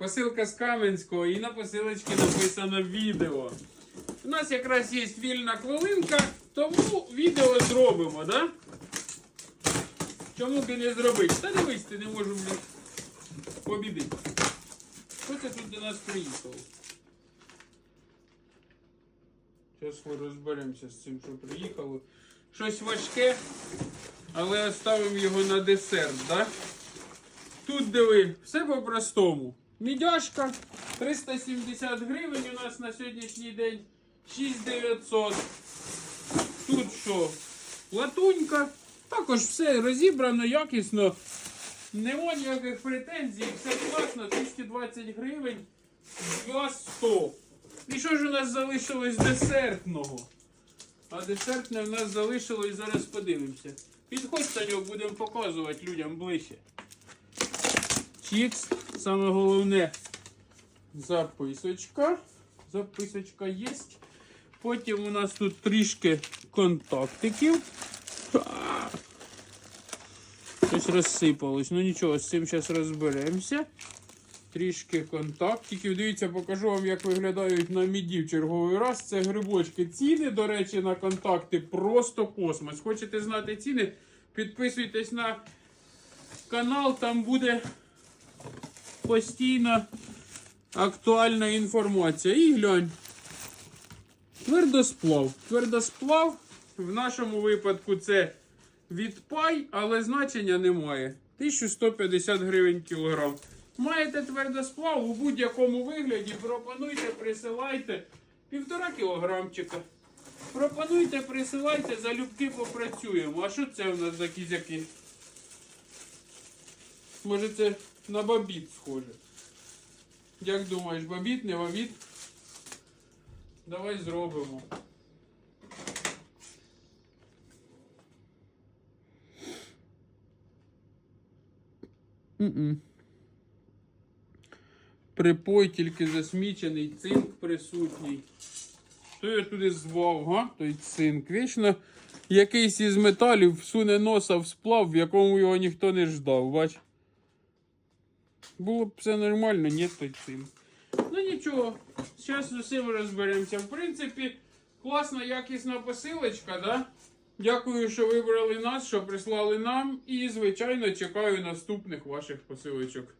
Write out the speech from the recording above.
Посилка з Кам'янського і на посилочці написано відео. У нас якраз є вільна хвилинка, тому відео зробимо, да? Чому ти не зробити? Та дивись, ти не можу побідити. Хто це тут до нас приїхав? Зараз ми розберемося з цим, що приїхало. Щось важке, але оставимо його на десерт, да? Тут диви, все по-простому. Мідяшка 370 гривень у нас на сьогоднішній день. 6900. Тут що? Латунька. Також все розібрано якісно. Нема ніяких претензій, все класно, 220 гривень. 200. І що ж у нас залишилось десертного? А десертне в нас залишилось, зараз подивимося. Підходь, Саньок, будемо показувати людям ближче. Чікс, саме головне записочка. Записочка є. Потім у нас тут трішки контактиків. Щось розсипалось. Ну нічого, з цим зараз розберемося. Трішки контактиків. Дивіться, покажу вам, як виглядають на міді в черговий раз. Це грибочки. Ціни, до речі, на контакти просто космос. Хочете знати ціни? Підписуйтесь на канал, там буде постійна актуальна інформація. І глянь. Твердосплав. Твердосплав в нашому випадку це відпай, але значення немає. 1150 гривень кілограм. Маєте твердосплав у будь-якому вигляді, пропонуйте, присилайте півтора кілограмчика. Пропонуйте, присилайте, залюбки попрацюємо. А що це у нас за кізяки? Може це на бабіт схоже. Як думаєш, бабіт, не бабіт? Давай зробимо. м Припой тільки засмічений, цинк присутній. Що я туди звав, га? Той цинк. Вічно якийсь із металів всуне носа в сплав, в якому його ніхто не ждав, бач. Було б все нормально, ні, то цим. Ну нічого, зараз з усім розберемося. В принципі, класна якісна посилочка, да? Дякую, що вибрали нас, що прислали нам. І, звичайно, чекаю наступних ваших посилочок.